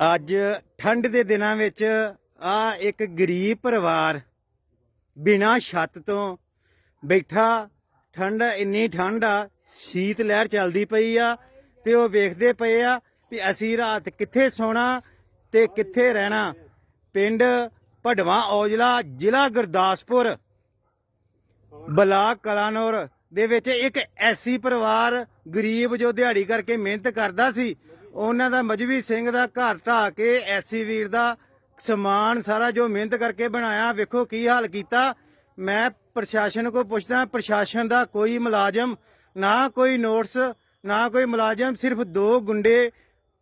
ਅੱਜ ਠੰਡ ਦੇ ਦਿਨਾਂ ਵਿੱਚ ਆ ਇੱਕ ਗਰੀਬ ਪਰਿਵਾਰ ਬਿਨਾਂ ਛੱਤ ਤੋਂ ਬੈਠਾ, ਠੰਡ ਇੰਨੀ ਠੰਡ ਆ, ਸੀਤ ਲਹਿਰ ਚੱਲਦੀ ਪਈ ਆ ਤੇ ਉਹ ਵੇਖਦੇ ਪਏ ਆ ਵੀ ਅਸੀਂ ਰਾਤ ਕਿੱਥੇ ਸੌਣਾ ਤੇ ਕਿੱਥੇ ਰਹਿਣਾ। ਪਿੰਡ ਭੜਵਾ ਔਜਲਾ, ਜ਼ਿਲ੍ਹਾ ਗੁਰਦਾਸਪੁਰ, ਬਲਾਕ ਕਲਾਨੌਰ ਦੇ ਵਿੱਚ ਇੱਕ ਐਸੀ ਪਰਿਵਾਰ ਗਰੀਬ ਜੋ ਦਿਹਾੜੀ ਕਰਕੇ ਮਿਹਨਤ ਕਰਦਾ ਸੀ ਉਹਨਾਂ ਦਾ ਮਜਵੀ ਸਿੰਘ ਦਾ ਘਰ ਢਾਹ ਕੇ ਐਸੀ ਵੀਰ ਦਾ ਸਮਾਨ ਸਾਰਾ ਜੋ ਮਿਹਨਤ ਕਰਕੇ ਬਣਾਇਆ, ਵੇਖੋ ਕੀ ਹਾਲ ਕੀਤਾ। ਮੈਂ ਪ੍ਰਸ਼ਾਸਨ ਕੋ ਪੁੱਛਦਾ, ਪ੍ਰਸ਼ਾਸਨ ਦਾ ਕੋਈ ਮੁਲਾਜ਼ਮ, ਨਾ ਕੋਈ ਨੋਟਸ, ਨਾ ਕੋਈ ਮੁਲਾਜ਼ਮ, ਸਿਰਫ ਦੋ ਗੁੰਡੇ,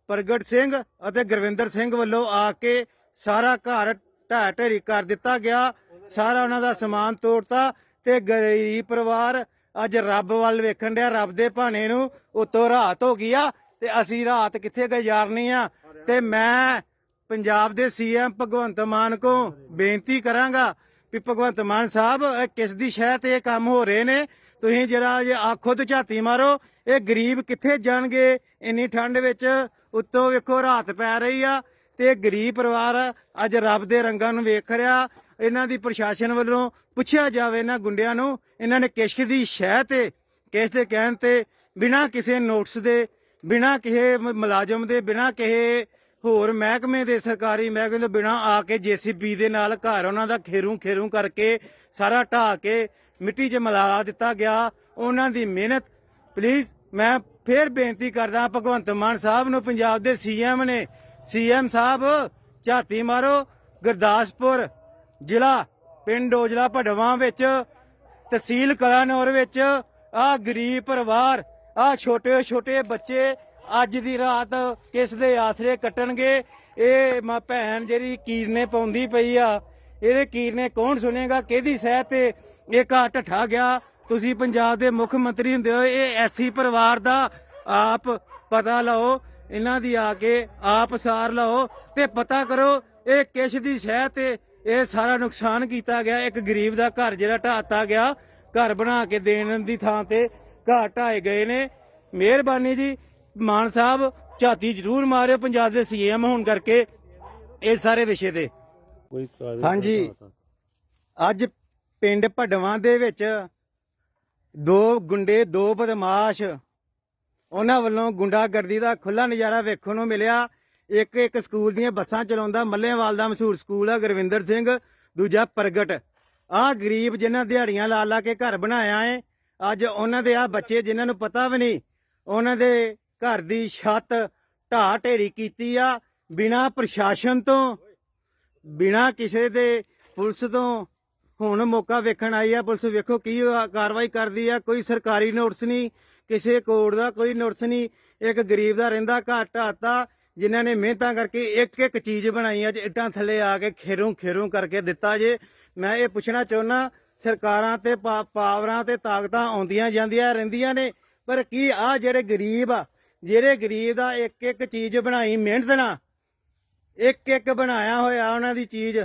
ਪ੍ਰਗਟ ਸਿੰਘ ਅਤੇ ਗੁਰਵਿੰਦਰ ਸਿੰਘ ਵੱਲੋਂ ਆ ਕੇ ਸਾਰਾ ਘਰ ਢਾਹ ਢੇਰੀ ਕਰ ਦਿੱਤਾ ਗਿਆ। ਸਾਰਾ ਉਹਨਾਂ ਦਾ ਸਮਾਨ ਤੋੜਤਾ ਤੇ ਗਰੀਬ ਪਰਿਵਾਰ ਅੱਜ ਰੱਬ ਵੱਲ ਵੇਖਣ ਡਿਆ, ਰੱਬ ਦੇ ਭਾਣੇ ਨੂੰ ਉਤੋਂ ਰਾਤ ਹੋ ਗਈ ਆ। ਤੇ ਅਸੀਂ ਰਾਤ ਕਿੱਥੇ ਗੁਜ਼ਾਰਨੀ ਆ? ਤੇ ਮੈਂ ਪੰਜਾਬ ਦੇ ਸੀਐਮ ਭਗਵੰਤ ਮਾਨ ਕੋ ਬੇਨਤੀ ਕਰਾਂਗਾ ਵੀ ਭਗਵੰਤ ਮਾਨ ਸਾਹਿਬ, ਇਹ ਕਿਸ ਦੀ ਸ਼ਹਿ ਤੇ ਇਹ ਕੰਮ ਹੋ ਰਹੇ ਨੇ? ਤੁਸੀਂ ਜਰਾ ਜੇ ਆਖੋ ਤੇ ਝਾਤੀ ਮਾਰੋ, ਇਹ ਗਰੀਬ ਕਿੱਥੇ ਜਾਣਗੇ? ਇੰਨੀ ਠੰਡ ਵਿੱਚ ਉੱਤੋਂ ਵੇਖੋ ਰਾਤ ਪੈ ਰਹੀ ਆ ਤੇ ਗਰੀਬ ਪਰਿਵਾਰ ਅੱਜ ਰੱਬ ਦੇ ਰੰਗਾਂ ਨੂੰ ਵੇਖ ਰਿਹਾ। ਇਹਨਾਂ ਦੀ ਪ੍ਰਸ਼ਾਸਨ ਵੱਲੋਂ ਪੁੱਛਿਆ ਜਾਵੇ ਇਹਨਾਂ ਗੁੰਡਿਆਂ ਨੂੰ, ਇਹਨਾਂ ਨੇ ਕਿਸ਼ਕ ਦੀ ਸ਼ਹਿ ਤੇ ਕਿਸ ਦੇ ਕਹਿਣ ਤੇ ਬਿਨਾਂ ਕਿਸੇ ਨੋਟਿਸ ਦੇ ਬਿਨਾਂ ਕਿਸੇ ਮ- ਮੁਲਾਜ਼ਮ ਦੇ, ਬਿਨਾਂ ਕਿਸੇ ਹੋਰ ਮਹਿਕਮੇ ਦੇ, ਸਰਕਾਰੀ ਮਹਿਕਮੇ ਤੋਂ ਬਿਨਾਂ ਆ ਕੇ ਜੀਸੀਬੀ ਦੇ ਨਾਲ ਘਰ ਉਹਨਾਂ ਦਾ ਖੇਰੂ ਖੇਰੂ ਕਰਕੇ ਸਾਰਾ ਢਾਹ ਕੇ ਮਿੱਟੀ 'ਚ ਮਿਲਾ ਦਿੱਤਾ ਗਿਆ। ਉਹਨਾਂ ਦੀ ਮਿਹਨਤ ਪਲੀਜ਼ ਮੈਂ ਫੇਰ ਬੇਨਤੀ ਕਰਦਾ ਭਗਵੰਤ ਮਾਨ ਸਾਹਿਬ ਨੂੰ, ਪੰਜਾਬ ਦੇ ਸੀਐਮ ਨੇ ਸੀਐਮ ਸਾਹਿਬ ਝਾਤੀ ਮਾਰੋ, ਗੁਰਦਾਸਪੁਰ ਜ਼ਿਲ੍ਹਾ, ਪਿੰਡ ਓਜਲਾ ਭੜਵਾ ਵਿੱਚ ਤਹਿਸੀਲ ਕਲਾਨੌਰ ਵਿੱਚ ਆ ਗਰੀਬ ਪਰਿਵਾਰ ਆ ਛੋਟੇ ਛੋਟੇ ਬੱਚੇ ਅੱਜ ਦੀ ਰਾਤ ਕਿਸ ਦੇ ਆਸਰੇ ਕੱਟਣਗੇ? ਇਹ ਮਾਂ ਭੈਣ ਜਿਹੜੀ ਕੀਰਨੇ ਪਾਉਂਦੀ ਪਈ ਆ, ਇਹਦੇ ਕੀਰਨੇ ਕੌਣ ਸੁਣੇਗਾ? ਕਿਹਦੀ ਸਹਿ ਤੇ ਇਹ ਘਰ ਢੱਠਾ ਗਿਆ? ਤੁਸੀਂ ਪੰਜਾਬ ਦੇ ਮੁੱਖ ਮੰਤਰੀ ਹੁੰਦੇ ਹੋ, ਇਹ ਐਸੀ ਪਰਿਵਾਰ ਦਾ ਆਪ ਪਤਾ ਲਓ, ਇਹਨਾਂ ਦੀ ਆ ਕੇ ਆਪ ਸਾਰ ਲਓ ਤੇ ਪਤਾ ਕਰੋ ਇਹ ਕਿਸ ਦੀ ਸਹਿ ਤੇ ਇਹ ਸਾਰਾ ਨੁਕਸਾਨ ਕੀਤਾ ਗਿਆ? ਇੱਕ ਗਰੀਬ ਦਾ ਘਰ ਜਿਹੜਾ ਢਾਤਾ ਗਿਆ, ਘਰ ਬਣਾ ਕੇ ਦੇਣ ਦੀ ਥਾਂ ਤੇ ਘਰ ਢਾਏ ਗਏ ਨੇ। ਮਿਹਰਬਾਨੀ ਜੀ। ਮਾਨ ਸਾਹਿਬ ਝਾਤੀ ਜ਼ਰੂਰ ਮਾਰਿਓ ਪੰਜਾਬ ਦੇ ਸੀਐਮ ਹੋਣ ਕਰਕੇ ਇਸ ਸਾਰੇ ਵਿਸ਼ੇ ਤੇ। ਕੋਈ ਹਾਂਜੀ। ਅੱਜ ਪਿੰਡ ਭੜਵਾਂ ਦੇ ਵਿੱਚ ਦੋ ਗੁੰਡੇ ਦੋ ਬਦਮਾਸ਼ ਉਹਨਾਂ ਵੱਲੋਂ ਗੁੰਡਾਗਰਦੀ ਦਾ ਖੁੱਲਾ ਨਜ਼ਾਰਾ ਵੇਖਣ ਨੂੰ ਮਿਲਿਆ। ਇੱਕ ਇੱਕ ਸਕੂਲ ਦੀਆਂ ਬੱਸਾਂ ਚਲਾਉਂਦਾ ਮੱਲੇਵਾਲ ਦਾ ਮਸ਼ਹੂਰ ਸਕੂਲ ਆ ਗੁਰਵਿੰਦਰ ਸਿੰਘ ਦੂਜਾ ਪ੍ਰਗਟ। ਆਹ ਗਰੀਬ ਜਿਨ੍ਹਾਂ ਦਿਹਾੜੀਆਂ ਲਾ ਲਾ ਕੇ ਘਰ ਬਣਾਇਆ ਏ ਅੱਜ ਉਹਨਾਂ ਦੇ ਆ ਬੱਚੇ ਜਿਨ੍ਹਾਂ ਨੂੰ ਪਤਾ ਵੀ ਨਹੀਂ, ਉਹਨਾਂ ਦੇ ਘਰ ਦੀ ਛੱਤ ਢਾਹ ਢੇਰੀ ਕੀਤੀ ਆ, ਬਿਨਾਂ ਪ੍ਰਸ਼ਾਸਨ ਤੋਂ, ਬਿਨਾਂ ਕਿਸੇ ਦੇ ਪੁਲਿਸ ਤੋਂ। ਹੁਣ ਮੌਕਾ ਵੇਖਣ ਆਈ ਆ, ਪੁਲਿਸ ਵੇਖੋ ਕੀ ਕਾਰਵਾਈ ਕਰਦੀ ਆ, ਕੋਈ ਸਰਕਾਰੀ ਨੋਟਿਸ ਨਹੀਂ, ਕਿਸੇ ਕੋਰਟ ਦਾ ਕੋਈ ਨੋਟਿਸ ਨਹੀਂ, ਇੱਕ ਗਰੀਬ ਦਾ ਰਹਿੰਦਾ, ਘਰ ਢਾਤਾ ਜਿਨ੍ਹਾਂ ਨੇ ਮਿਹਨਤਾਂ ਕਰਕੇ ਇੱਕ ਇੱਕ ਚੀਜ਼ ਬਣਾਈ ਅੱਜ ਇੱਟਾਂ ਥੱਲੇ ਆ ਕੇ ਖੇਰੂ ਖੇਰੂ ਕਰਕੇ ਦਿੱਤਾ ਜੇ। ਮੈਂ ਇਹ ਪੁੱਛਣਾ ਚਾਹੁੰਦਾ ਸਰਕਾਰਾਂ ਤੇ ਪਾ- ਪਾਵਰਾਂ ਤੇ ਤਾਕਤਾਂ ਆਉਂਦੀਆਂ ਜਾਂਦੀਆਂ ਰਹਿੰਦੀਆਂ ਨੇ। ਪਰ ਕੀ ਆ ਜਿਹੜੇ ਗਰੀਬ ਆ, ਜਿਹੜੇ ਗਰੀਬ ਦਾ ਇੱਕ ਇੱਕ ਚੀਜ਼ ਬਣਾਈ ਮਿਹਨਤ ਨਾਲ ਇੱਕ ਇੱਕ ਬਣਾਇਆ ਹੋਇਆ ਉਹਨਾਂ ਦੀ ਚੀਜ਼,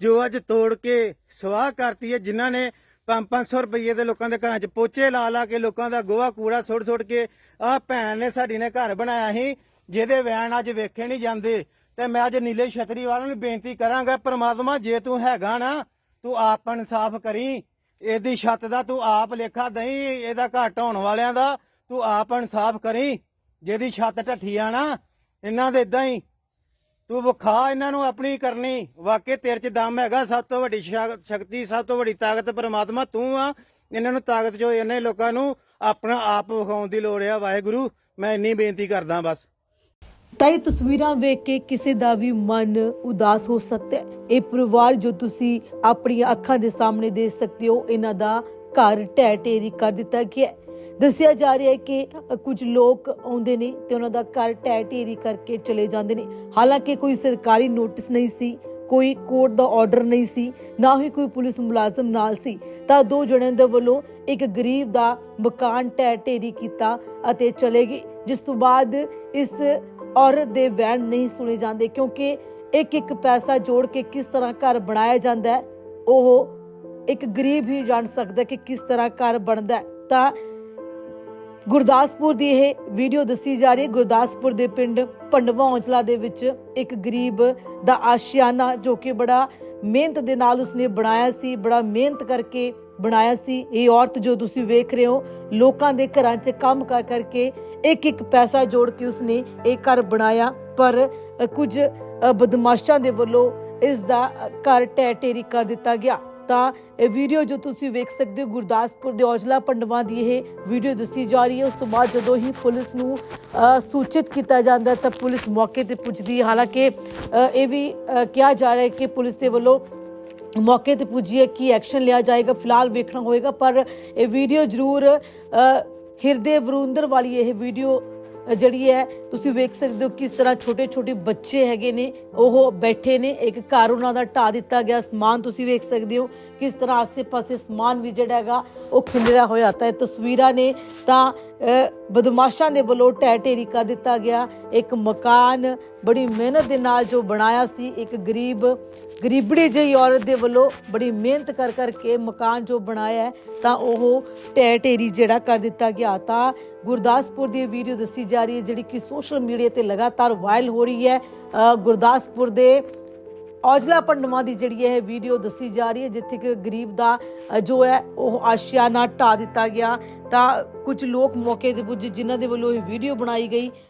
ਜੋ ਅੱਜ ਤੋੜ ਕੇ ਸਵਾਹ ਕਰਤੀ ਹੈ, ਜਿਨ੍ਹਾਂ ਨੇ 5-500 ਰੁਪਏ ਦੇ ਲੋਕਾਂ ਦੇ ਘਰਾਂ 'ਚ ਪੋਚੇ ਲਾ ਲਾ ਕੇ ਲੋਕਾਂ ਦਾ ਗੋਹਾ ਕੂੜਾ ਸੁੱਟ ਸੁੱਟ ਕੇ ਆਹ ਭੈਣ ਨੇ ਸਾਡੀ ਨੇ ਘਰ ਬਣਾਇਆ ਸੀ, ਜਿਹਦੇ ਵੈਣ ਅੱਜ ਵੇਖੇ ਨਹੀਂ ਜਾਂਦੇ। ਤੇ ਮੈਂ ਅੱਜ ਨੀਲੇ ਛਤਰੀ ਵਾਲਿਆਂ ਨੂੰ ਬੇਨਤੀ ਕਰਾਂਗਾ, ਪ੍ਰਮਾਤਮਾ ਜੇ ਤੂੰ ਹੈਗਾ ਨਾ ਤੂੰ ਆਪ ਇਨਸਾਫ ਕਰੀ, ਇਹਦੀ ਛੱਤ ਦਾ ਤੂੰ ਆਪ ਲੇਖਾ ਦਈ, ਇਹਦਾ ਘਰ ਹੋਣ ਵਾਲਿਆਂ ਦਾ ਤੂੰ ਆਪ ਇਨਸਾਫ ਕਰੀ। ਜਿਹਦੀ ਛੱਤ ਢੱਠੀ ਆ ਨਾ, ਇਹਨਾਂ ਦੇ ਇਦਾਂ ਹੀ। ਤੂੰ ਵਿਖਾ ਇਹਨਾਂ ਨੂੰ ਆਪਣੀ ਕਰਨੀ। ਵਾਕਿਆ ਤੇਰੇ 'ਚ ਦਮ ਹੈਗਾ, ਸਭ ਤੋਂ ਵੱਡੀ ਸ਼ਕ- ਸ਼ਕਤੀ, ਸਭ ਤੋਂ ਵੱਡੀ ਤਾਕਤ ਪਰਮਾਤਮਾ, ਤੂੰ ਆ। ਇਹਨਾਂ ਨੂੰ ਤਾਕਤ ਜੋ ਇਹਨਾਂ ਲੋਕਾਂ ਨੂੰ ਆਪਣਾ ਆਪ ਵਿਖਾਉਣ ਦੀ ਲੋੜ ਆ। ਵਾਹਿਗੁਰੂ, ਮੈਂ ਇੰਨੀ ਬੇਨਤੀ ਕਰਦਾ ਬਸ। ਤਾਂ ਇਹ ਤਸਵੀਰਾਂ ਵੇਖ ਕੇ ਕਿਸੇ ਦਾ ਵੀ ਮਨ ਉਦਾਸ ਹੋ ਸਕਦਾ ਹੈ। ਇਹ ਪਰਿਵਾਰ ਜੋ ਤੁਸੀਂ ਆਪਣੀਆਂ ਅੱਖਾਂ ਦੇ ਸਾਹਮਣੇ ਦੇਖ ਸਕਦੇ ਹੋ, ਇਹਨਾਂ ਦਾ ਘਰ ਢਹਿ ਢੇਰੀ ਕਰ ਦਿੱਤਾ ਗਿਆ ਹੈ। ਦੱਸਿਆ ਜਾ ਰਿਹਾ ਹੈ ਕਿ ਕੁਝ ਲੋਕ ਆਉਂਦੇ ਨੇ ਤੇ ਉਹਨਾਂ ਦਾ ਘਰ ਢਹਿ ਢੇਰੀ ਕਰਕੇ ਚਲੇ ਜਾਂਦੇ ਨੇ। ਹਾਲਾਂਕਿ ਕੋਈ ਸਰਕਾਰੀ ਨੋਟਿਸ ਨਹੀਂ ਸੀ, ਕੋਈ ਕੋਰਟ ਦਾ ਆਰਡਰ ਨਹੀਂ ਸੀ, ਨਾ ਹੀ ਕੋਈ ਪੁਲਿਸ ਮੁਲਾਜ਼ਮ ਨਾਲ ਸੀ। ਤਾਂ ਦੋ ਜਣਿਆਂ ਦੇ ਵੱਲੋਂ ਇੱਕ ਗਰੀਬ ਦਾ ਮਕਾਨ ਢਹਿ ਢੇਰੀ ਕੀਤਾ ਅਤੇ ਚਲੇ ਗਏ, ਜਿਸ ਤੋਂ ਬਾਅਦ ਇਸ ਔਰਤ ਦੇ ਵੈਣ ਨਹੀਂ ਸੁਣੇ ਜਾਂਦੇ ਕਿਉਂਕਿ ਇੱਕ ਇੱਕ ਪੈਸਾ ਜੋੜ ਕੇ ਕਿਸ ਤਰ੍ਹਾਂ ਘਰ ਬਣਾਇਆ ਜਾਂਦਾ ਹੈ, ਉਹ ਇੱਕ ਗਰੀਬ ਹੀ ਜਾਣ ਸਕਦਾ ਕਿ ਕਿਸ ਤਰ੍ਹਾਂ ਘਰ ਬਣਦਾ ਹੈ। ਤਾਂ ਗੁਰਦਾਸਪੁਰ ਦੀ ਇਹ ਵੀਡੀਓ ਦੱਸੀ ਜਾ ਰਹੀ ਹੈ। ਗੁਰਦਾਸਪੁਰ ਦੇ ਪਿੰਡ ਪੰਡਵਾ ਔਂਚਲਾ ਦੇ ਵਿੱਚ ਇੱਕ ਗਰੀਬ ਦਾ ਆਸ਼ਿਆਨਾ ਜੋ ਕਿ ਬੜਾ ਮਿਹਨਤ ਦੇ ਨਾਲ ਉਸਨੇ ਬਣਾਇਆ ਸੀ ਬੜਾ ਮਿਹਨਤ ਕਰਕੇ ਬਣਾਇਆ ਸੀ। ਇਹ ਔਰਤ ਜੋ ਤੁਸੀਂ ਵੇਖ ਰਹੇ ਹੋ ਲੋਕਾਂ ਦੇ ਘਰਾਂ 'ਚ ਕੰਮ ਕਰ ਕਰਕੇ ਇੱਕ ਇੱਕ ਪੈਸਾ ਜੋੜ ਕੇ ਉਸਨੇ ਇਹ ਘਰ ਬਣਾਇਆ। ਪਰ ਅ, ਕੁਝ ਬਦਮਾਸ਼ਾਂ ਦੇ ਵੱਲੋਂ ਇਸ ਦਾ ਘਰ ਢਹਿ ਢੇਰੀ ਕਰ ਦਿੱਤਾ ਗਿਆ। ਤਾਂ ਇਹ ਵੀਡੀਓ ਜੋ ਤੁਸੀਂ ਵੇਖ ਸਕਦੇ ਹੋ ਗੁਰਦਾਸਪੁਰ ਦੇ ਔਜਲਾ ਪੰਡਵਾਂ ਦੀ ਇਹ ਵੀਡੀਓ ਦੱਸੀ ਜਾ ਰਹੀ ਹੈ। ਉਸ ਤੋਂ ਬਾਅਦ ਜਦੋਂ ਹੀ ਪੁਲਿਸ ਨੂੰ ਸੂਚਿਤ ਕੀਤਾ ਜਾਂਦਾ ਤਾਂ ਪੁਲਿਸ ਮੌਕੇ ਤੇ ਪੁੱਜਦੀ ਹੈ। ਹਾਲਾਂਕਿ ਇਹ ਵੀ ਕਿਹਾ ਜਾ ਰਿਹਾ ਹੈ ਕਿ ਪੁਲਿਸ ਦੇ ਵੱਲੋਂ ਮੌਕੇ ਤੇ ਪੁੱਜੀ ਹੈ ਕੀ ਐਕਸ਼ਨ ਲਿਆ ਜਾਏਗਾ। ਫਿਲਹਾਲ ਵੇਖਣਾ ਹੋਏਗਾ, ਪਰ ਇਹ ਵੀਡੀਓ ਜ਼ਰੂਰ ਹਿਰਦੇ ਵਰੁੰਦਰ ਵਾਲੀ ਇਹ ਵੀਡੀਓ ਜਿਹੜੀ ਹੈ, ਤੁਸੀਂ ਵੇਖ ਸਕਦੇ ਹੋ ਕਿਸ ਤਰ੍ਹਾਂ ਛੋਟੇ ਛੋਟੇ ਬੱਚੇ ਹੈਗੇ ਨੇ, ਉਹ ਬੈਠੇ ਨੇ, ਇੱਕ ਘਰ ਉਹਨਾਂ ਦਾ ਢਾ ਦਿੱਤਾ ਗਿਆ, ਸਮਾਨ ਤੁਸੀਂ ਵੇਖ ਸਕਦੇ ਹੋ, ਕਿਸ ਤਰ੍ਹਾਂ ਆਸੇ-ਪਾਸੇ ਸਮਾਨ ਵੀ ਜਿਹੜਾ ਹੈਗਾ, ਉਹ ਖਿਲਰਿਆ ਹੋਇਆ ਤਾਂ ਇਹ ਤਸਵੀਰਾਂ ਨੇ, ਤਾਂ ਬਦਮਾਸ਼ਾਂ ਦੇ ਵੱਲੋਂ ਢਹਿ ਢੇਰੀ ਕਰ ਦਿੱਤਾ ਗਿਆ। ਇੱਕ ਮਕਾਨ ਬੜੀ ਮਿਹਨਤ ਦੇ ਨਾਲ ਜੋ ਬਣਾਇਆ ਸੀ, ਇੱਕ ਗਰੀਬ, ਗਰੀਬੜੀ ਜਿਹੀ ਔਰਤ ਦੇ ਵੱਲੋਂ ਬੜੀ ਮਿਹਨਤ ਕਰ ਕਰਕੇ ਮਕਾਨ ਜੋ ਬਣਾਇਆ ਤਾਂ ਉਹ ਢਹਿ ਢੇਰੀ ਜਿਹੜਾ ਕਰ ਦਿੱਤਾ ਗਿਆ। ਤਾਂ ਗੁਰਦਾਸਪੁਰ ਦੀ ਵੀਡੀਓ ਦੱਸੀ ਜਾ ਰਹੀ ਹੈ, ਜਿਹੜੀ ਕਿ ਸੋਸ਼ਲ ਮੀਡੀਆ ਤੇ ਲਗਾਤਾਰ ਵਾਇਰਲ ਹੋ ਰਹੀ ਹੈ। ਗੁਰਦਾਸਪੁਰ ਦੇ ਔਜਲਾ ਪੰਡਵਾ ਦੀ ਜਿਹੜੀ ਇਹ ਵੀਡੀਓ ਦੱਸੀ ਜਾ ਰਹੀ ਹੈ, ਜਿੱਥੇ ਕਿ ਗਰੀਬ ਦਾ ਜੋ ਹੈ, ਉਹ ਆਸ਼ਿਆਨਾ ਢਾ ਦਿੱਤਾ ਗਿਆ। ਤਾਂ ਕੁਝ ਲੋਕ ਮੌਕੇ ਤੇ ਪੁੱਜੇ, ਜਿਨ੍ਹਾਂ ਦੇ ਵੱਲੋਂ ਇਹ ਵੀਡੀਓ ਬਣਾਈ ਗਈ।